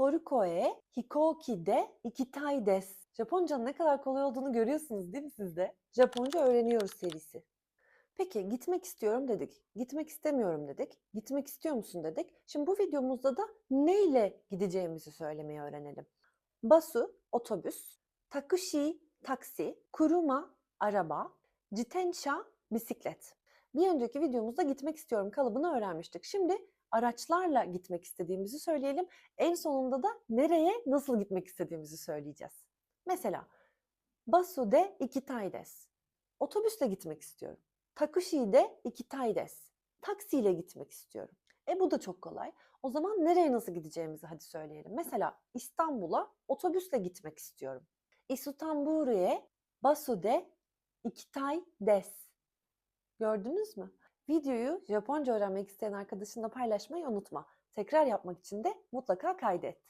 Toruko e hikoki de ikitai desu. Japonca'nın ne kadar kolay olduğunu görüyorsunuz değil mi siz de? Japonca öğreniyoruz serisi. Peki gitmek istiyorum dedik. Gitmek istemiyorum dedik. Gitmek istiyor musun dedik. Şimdi bu videomuzda da neyle gideceğimizi söylemeyi öğrenelim. Basu, otobüs, takushi, taksi, kuruma, araba, jitensha, bisiklet. Bir önceki videomuzda gitmek istiyorum kalıbını öğrenmiştik. Şimdi araçlarla gitmek istediğimizi söyleyelim. En sonunda da nereye, nasıl gitmek istediğimizi söyleyeceğiz. Mesela basu de ikitai desu. Otobüsle gitmek istiyorum. Takushi de ikitai desu. Taksiyle gitmek istiyorum. E bu da çok kolay. O zaman nereye nasıl gideceğimizi hadi söyleyelim. Mesela İstanbul'a otobüsle gitmek istiyorum. İstanbul'e basu de ikitai desu. Gördünüz mü? Videoyu Japonca öğrenmek isteyen arkadaşınla paylaşmayı unutma. Tekrar yapmak için de mutlaka kaydet.